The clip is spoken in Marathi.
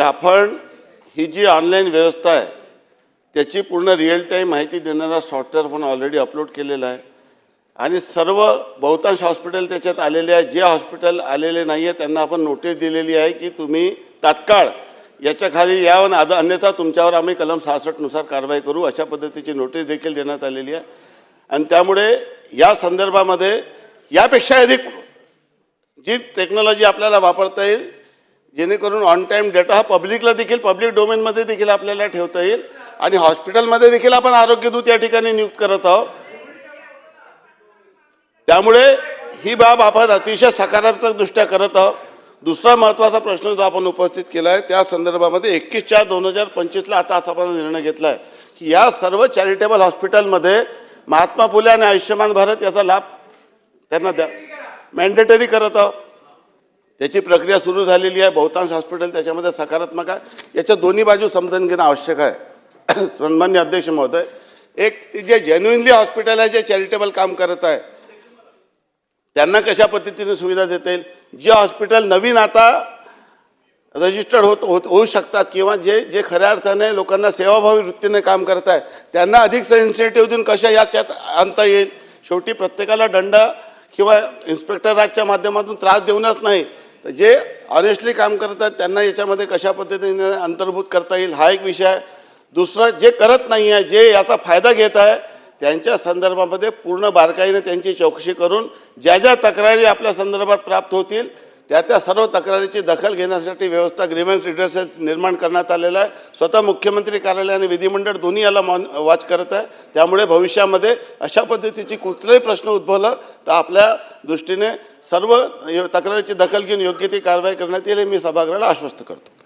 की आपण ही जी ऑनलाईन व्यवस्था आहे त्याची पूर्ण रिअल टाईम माहिती देणारा सॉफ्टवेअर पण ऑलरेडी अपलोड केलेला आहे. आणि सर्व बहुतांश हॉस्पिटल त्याच्यात आलेले आहे. जे हॉस्पिटल आलेले नाही आहे त्यांना आपण नोटीस दिलेली आहे की तुम्ही तात्काळ याच्या खाली आद अन्यथा तुमच्यावर आम्ही कलम सहासष्टनुसार कारवाई करू अशा पद्धतीची नोटीस देखील देण्यात आलेली आहे. आणि त्यामुळे या संदर्भामध्ये यापेक्षा अधिक जी टेक्नॉलॉजी आपल्याला वापरता येईल जेणेकरून ऑन टाईम डेटा हा पब्लिकला देखील पब्लिक डोमेनमध्ये देखील आपल्याला ठेवता येईल. आणि हॉस्पिटलमध्ये देखील आपण आरोग्यदूत या ठिकाणी नियुक्त करत आहोत. त्यामुळे ही बाब आपण अतिशय सकारात्मकदृष्ट्या करत आहोत. दुसरा महत्त्वाचा प्रश्न जो आपण उपस्थित केला आहे त्या संदर्भामध्ये एकवीस चार दोन हजार पंचवीसला आता असा आपण निर्णय घेतला आहे की या सर्व चॅरिटेबल हॉस्पिटलमध्ये महात्मा फुले आणि आयुष्यमान भारत याचा लाभ त्यांना द्या. मॅन्डेटरी करत आहोत. त्याची प्रक्रिया सुरू झालेली आहे. बहुतांश हॉस्पिटल त्याच्यामध्ये सकारात्मक आहे. याच्या दोन्ही बाजू समजून घेणं आवश्यक आहे. सन्मान्य अध्यक्ष महोदय एक जे जेन्युनली हॉस्पिटल आहे जे चॅरिटेबल काम करत आहे त्यांना कशा पद्धतीने सुविधा देता येईल? जे हॉस्पिटल नवीन आता रजिस्टर्ड होत होत होऊ शकतात किंवा जे जे खऱ्या अर्थाने लोकांना सेवाभावी वृत्तीने काम करत आहे त्यांना अधिक सेन्सिटिव्ह देऊन कशा याच्यात आणता येईल? शेवटी प्रत्येकाला दंड किंवा इन्स्पेक्टर राजच्या माध्यमातून त्रास देऊनच नाही. तर जे ऑनेस्टली काम करत आहेत त्यांना याच्यामध्ये कशा पद्धतीने अंतर्भूत करता येईल हा एक विषय आहे. दुसरा जे करत नाही आहे जे याचा फायदा घेत आहे त्यांच्या संदर्भामध्ये पूर्ण बारकाईने त्यांची चौकशी करून ज्या ज्या तक्रारी आपल्या संदर्भात प्राप्त होतील त्या त्या सर्व तक्रारीची दखल घेण्यासाठी व्यवस्था ग्रीव्हन्स रिडर्सल निर्माण करण्यात आलेला आहे. स्वतः मुख्यमंत्री कार्यालय आणि विधिमंडळ दोन्ही याला मॉन वॉच करत आहे. त्यामुळे भविष्यामध्ये अशा पद्धतीची कुठलाही प्रश्न उद्भवला तर आपल्या दृष्टीने सर्व तक्रारीची दखल घेऊन योग्य ती कारवाई करण्यात येईल हे मी सभागृहाला आश्वस्त करतो.